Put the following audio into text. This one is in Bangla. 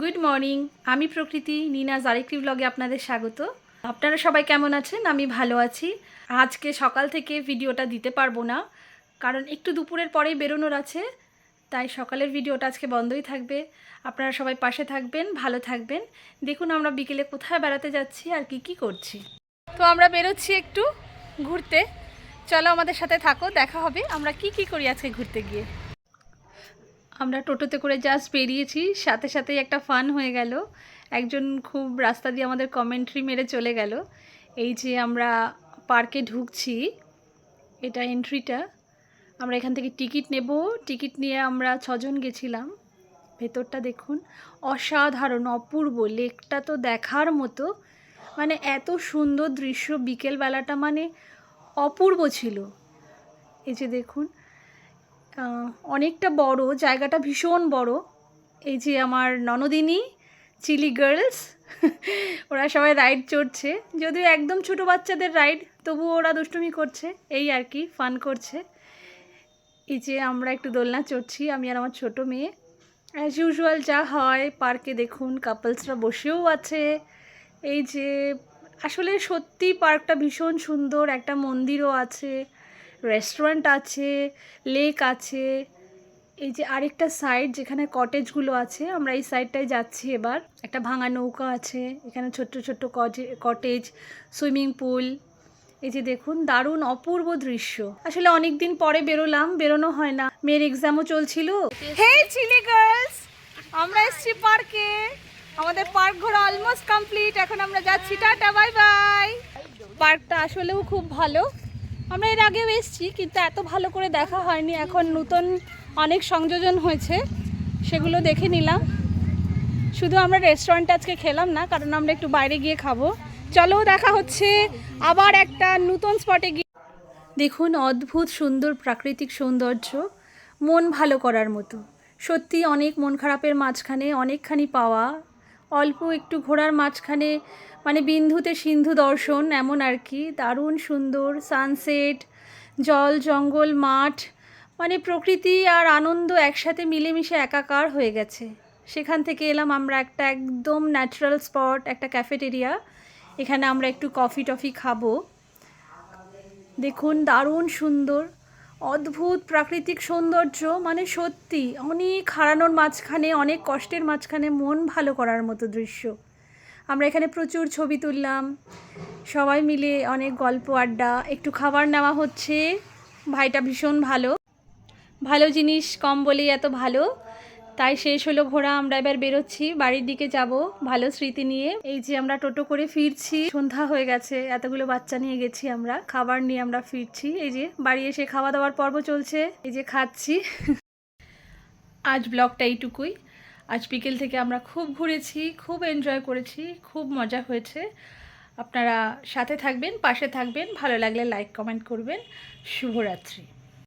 গুড মর্নিং আমি প্রকৃতি, নিনা জারেক্রি ব্লগে আপনাদের স্বাগত। আপনারা সবাই কেমন আছেন? আমি ভালো আছি। আজকে সকাল থেকে ভিডিওটা দিতে পারব না, কারণ একটু দুপুরের পরেই বেরোনোর আছে, তাই সকালের ভিডিওটা আজকে বন্ধই থাকবে। আপনারা সবাই পাশে থাকবেন, ভালো থাকবেন। দেখুন আমরা বিকেলে কোথায় বেড়াতে যাচ্ছি আর কি কি করছি। তো আমরা বেরোচ্ছি একটু ঘুরতে। চলো আমাদের সাথে থাকো, দেখা হবে। আমরা কি কি করি আজকে ঘুরতে গিয়ে? আমরা টোটোতে করে জাস্ট বেরিয়েছি, সাথে সাথেই একটা ফান হয়ে গেল। একজন খুব রাস্তা দিয়ে আমাদের কমেন্ট্রি মেরে চলে গেল। এই যে আমরা পার্কে ঢুকছি, এটা এন্ট্রিটা আমরা এখান থেকে টিকিট নেব। টিকিট নিয়ে আমরা ছজন গেছিলাম। ভেতরটা দেখুন, অসাধারণ, অপূর্ব। লেকটা তো দেখার মতো। মানে এত সুন্দর দৃশ্য। বিকেলবেলাটা মানে অপূর্ব ছিল। এই যে দেখুন অনেকটা বড়, জায়গাটা ভীষণ বড়। এই যে আমার ননদিনী, চিলি গার্লস, ওরা সবাই রাইড চড়ছে। যদিও একদম ছোট বাচ্চাদের রাইড তবু ওরা দুষ্টুমি করছে, এই আর কি, ফান করছে। এই যে আমরা একটু দোলনা চড়ছি, আমি আর আমার ছোট মেয়ে। অ্যাজ ইউজুয়াল যা হয়, পার্কে দেখুন কাপলসরা বসেও আছে। এই যে, আসলে সত্যি পার্কটা ভীষণ সুন্দর, একটা মন্দিরও আছে। রেস্টুরেন্ট আছে লেক আছে এই যে আরেকটা সাইড যেখানে কটেজগুলো আছে আমরা এই সাইডটায় যাচ্ছি এবার। একটা ভাঙা নৌকা আছে এখানে ছোট্ট ছোট্ট কটেজ সুইমিং পুল এই যে দেখুন দারুণ অপূর্ব দৃশ্য। আসলে অনেক দিন পরে বেরোলাম বেরোনো হয় না। মেয়ের এক্সামও চলছিল। হে চিলি গার্লস আমরা এসেছি পার্কে আমাদের পার্ক ঘোরা অলমোস্ট কমপ্লিট এখন আমরা যাচ্ছি টাটা বাই বাই পার্কটা আসলেও খুব ভালো। আমরা এর আগেও এসেছি, কিন্তু এত ভালো করে দেখা হয়নি। এখন নতুন অনেক সংযোজন হয়েছে, সেগুলো দেখে নিলাম। শুধু আমরা রেস্টুরেন্টে আজকে খেলাম না, কারণ আমরা একটু বাইরে গিয়ে খাব। চলো দেখা হচ্ছে আবার একটা নতুন স্পটে গিয়ে। দেখুন, অদ্ভুত সুন্দর প্রাকৃতিক সৌন্দর্য, মন ভালো করার মতো। সত্যি অনেক মন খারাপের মাঝখানে অনেকখানি পাওয়া অল্প একটু ঘোরার মাঝখানে মানে বিন্ধুতে সিন্ধু দর্শন, এমন আর কি। দারুণ সুন্দর সানসেট জল, জঙ্গল, মাঠ মানে প্রকৃতি আর আনন্দ একসাথে মিলেমিশে একাকার হয়ে গেছে। সেখান থেকে এলাম আমরা একটা একদম ন্যাচারাল স্পট একটা ক্যাফেটেরিয়া এখানে আমরা একটু কফি টফি খাব। দেখুন, দারুণ সুন্দর। অদ্ভুত প্রাকৃতিক সৌন্দর্য মানে সত্যি অনেক হারানোর মাঝখানে, অনেক কষ্টের মাঝখানে মন ভালো করার মতো দৃশ্য। আমরা এখানে প্রচুর ছবি তুললাম। সবাই মিলে অনেক গল্প, আড্ডা, একটু খাবার নেওয়া হচ্ছে। ভাইটা ভীষণ ভালো। ভালো জিনিস, কম বলেই এত ভালো। তাই শেষ হলো ঘোরা আমরা এবার বেরোচ্ছি, বাড়ির দিকে যাব, ভালো স্মৃতি নিয়ে। এই যে আমরা টোটো করে ফিরছি, সন্ধ্যা হয়ে গেছে, এতগুলো বাচ্চা নিয়ে গেছি আমরা, খাবার নিয়ে আমরা ফিরছি। এই যে বাড়ি এসে খাওয়া দাওয়ার পর্ব চলছে, এই যে খাচ্ছি। আজ ব্লগটা এইটুকুই। আজ বিকেল থেকে আমরা খুব ঘুরেছি, খুব এনজয় করেছি, খুব মজা হয়েছে। আপনারা সাথে থাকবেন, পাশে থাকবেন, ভালো লাগলে লাইক কমেন্ট করবেন। শুভরাত্রি।